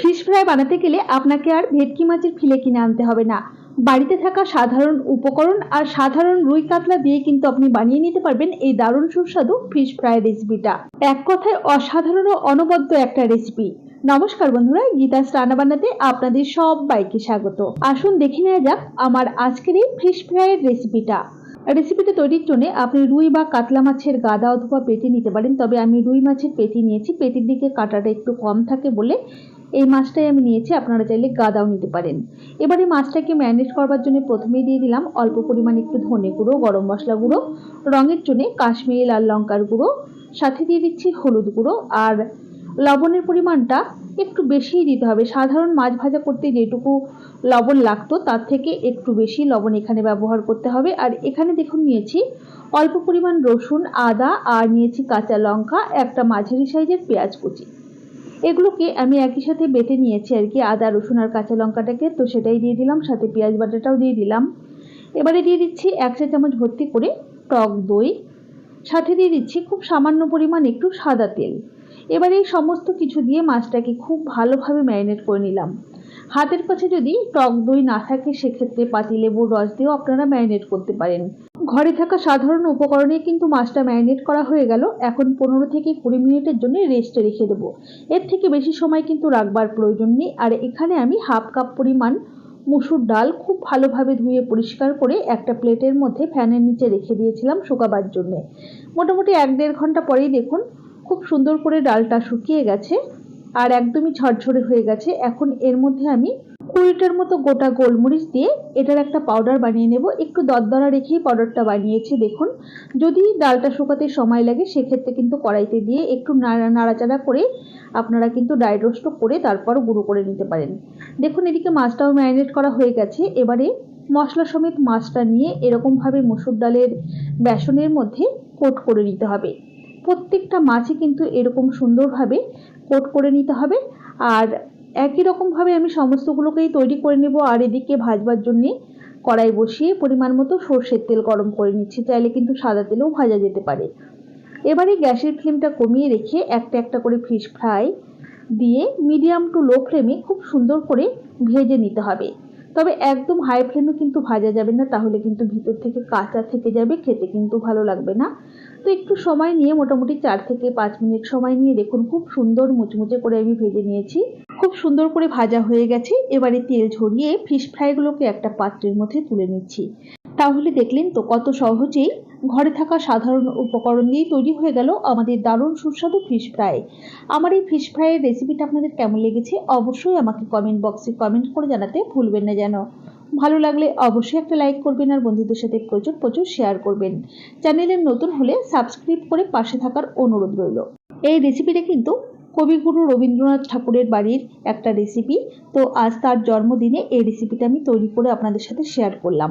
Fish fry বানাতে গেলে আপনাকে আর ভেটকি মাছের ফিলে কিনে আনতে হবে না। বাড়িতে থাকা সাধারণ উপকরণ আর সাধারণ রুই কাতলা দিয়ে কিন্তু আপনি বানিয়ে নিতে পারবেন এই দারুণ সুস্বাদু ফিশ ফ্রাই রেসিপিটা। এক কথায় অসাধারণ ও অনবদ্য একটা রেসিপি। নমস্কার বন্ধুরা গীতাস রান্না বান্নাতে আপনাদের সবাইকে স্বাগত। আসুন দেখে নেওয়া যাক আমার আজকের এই ফিশ ফ্রাইয়ের রেসিপিটা। রেসিপিটা তৈরির জন্য আপনি রুই বা কাতলা মাছের গাদা অথবা পেটি নিতে পারেন। তবে আমি রুই মাছের পেটি নিয়েছি। পেটির দিকে কাটাটা একটু কম থাকে বলে এই মাছটাই আমি নিয়েছি। আপনারা চাইলে গাদাও নিতে পারেন। এবারে মাছটাকে ম্যারিনেট করবার জন্য প্রথমেই দিয়ে দিলাম অল্প পরিমাণে একটু ধনে গুঁড়ো, গরম মশলা গুঁড়ো, রঙের জন্য কাশ্মীরি লাল লঙ্কার গুঁড়ো, সাথে দিয়ে দিচ্ছি হলুদ গুঁড়ো আর লবণের পরিমাণটা একটু বেশিই দিতে হবে। সাধারণ মাছ ভাজা করতে যেটুকু লবণ লাগতো, তার থেকে একটু বেশি লবণ এখানে ব্যবহার করতে হবে। আর এখানে দেখুন নিয়েছি অল্প পরিমাণ রসুন, আদা, আর নিয়েছি কাঁচা লঙ্কা, একটা মাঝারি সাইজের পেঁয়াজ কুচি। এগুলোকে আমি একই সাথে বেটে নিয়েছি আর কি, আদা, রসুন আর কাঁচা লঙ্কাটাকে। তো সেটাই দিয়ে দিলাম, সাথে পেঁয়াজ বাটাটাও দিয়ে দিলাম। এবারে দিয়ে দিচ্ছি এক চা চামচ ভর্তি করে টক দই। সাথে দিয়ে দিচ্ছি খুব সামান্য পরিমাণ একটু সাদা তেল। এবার এই সমস্ত কিছু দিয়ে মাছটাকে খুব ভালোভাবে ম্যারিনেট করে নিলাম। হাতের কাছে যদি টক দই না থাকে, সেক্ষেত্রে পাতিলেবুর রস দিয়েও আপনারা ম্যারিনেট করতে পারেন। ঘরে থাকা সাধারণ উপকরণে কিন্তু মাছটা ম্যারিনেট করা হয়ে গেল। এখন পনেরো থেকে কুড়ি মিনিটের জন্য রেস্টে রেখে দেবো। এর থেকে বেশি সময় কিন্তু রাখবার প্রয়োজন নেই। আর এখানে আমি হাফ কাপ পরিমাণ মুসুর ডাল খুব ভালোভাবে ধুয়ে পরিষ্কার করে একটা প্লেটের মধ্যে ফ্যানের নিচে রেখে দিয়েছিলাম শুকাবার জন্যে। মোটামুটি এক দেড় ঘণ্টা পরেই দেখুন খুব সুন্দর করে ডালটা শুকিয়ে গেছে আর একদমই ঝরঝরে হয়ে গেছে। এখন এর মধ্যে আমি কুড়িটার মতো গোটা গোলমরিচ দিয়ে এটার একটা পাউডার বানিয়ে নেব। একটু দরদরা রেখেই পাউডারটা বানিয়েছি, দেখুন। যদি ডালটা শুকাতে সময় লাগে, সেক্ষেত্রে কিন্তু কড়াইতে দিয়ে একটু নাড়া, নাড়াচাড়া করে আপনারা কিন্তু ড্রাই রোস্টও করে তারপর গুঁড়ো করে নিতে পারেন। দেখুন, এদিকে মাছটাও ম্যারিনেট করা হয়ে গেছে। এবারে মশলা সমেত মাছটা নিয়ে এরকমভাবে মসুর ডালের বেসনের মধ্যে কোট করে নিতে হবে। প্রত্যেকটা মাছই কিন্তু এরকম সুন্দরভাবে কোট করে নিতে হবে। আর একই রকমভাবে আমি সমস্তগুলোকেই তৈরি করে নেব। আর এদিকে ভাজবার জন্যে কড়াই বসিয়ে পরিমাণ মতো সর্ষের তেল গরম করে নিচ্ছি। চাইলে কিন্তু সাদা তেলেও ভাজা যেতে পারে। এবারে গ্যাসের ফ্লেমটা কমিয়ে রেখে একটা একটা করে ফিশ ফ্রাই দিয়ে মিডিয়াম টু লো ফ্লেমে খুব সুন্দর করে ভেজে নিতে হবে। তবে একদম হাই ফ্লেমে কিন্তু ভাজা যাবে না, তাহলে কিন্তু ভিতর থেকে কাঁচা থেকে যাবে, খেতে কিন্তু ভালো লাগবে না। তো একটু সময় নিয়ে, মোটামুটি চার থেকে পাঁচ মিনিট সময় নিয়ে দেখুন, খুব সুন্দর মুচমুচে করে আমি ভেজে নিয়েছি। খুব সুন্দর করে ভাজা হয়ে গেছে, এবারে তেল ঝরিয়ে ফিশ ফ্রাইগুলোকে একটা পাত্রের মধ্যে তুলে নিচ্ছি। তাহলে দেখলেন তো কত সহজেই ঘরে থাকা সাধারণ উপকরণ দিয়েই তৈরি হয়ে গেল আমাদের দারুণ সুস্বাদু ফিশ ফ্রাই আমার এই ফিশ ফ্রাইয়ের রেসিপিটা আপনাদের কেমন লেগেছে অবশ্যই আমাকে কমেন্ট বক্সে কমেন্ট করে জানাতে ভুলবেন না যেন। ভালো লাগলে অবশ্যই একটা লাইক করবেন আর বন্ধুদের সাথে প্রচুর প্রচুর শেয়ার করবেন। চ্যানেলের নতুন হলে সাবস্ক্রাইব করে পাশে থাকার অনুরোধ রইল। এই রেসিপিটা কিন্তু কবিগুরু রবীন্দ্রনাথ ঠাকুরের বাড়ির একটা রেসিপি তো আজ তার জন্মদিনে এই রেসিপিটা আমি তৈরি করে আপনাদের সাথে শেয়ার করলাম।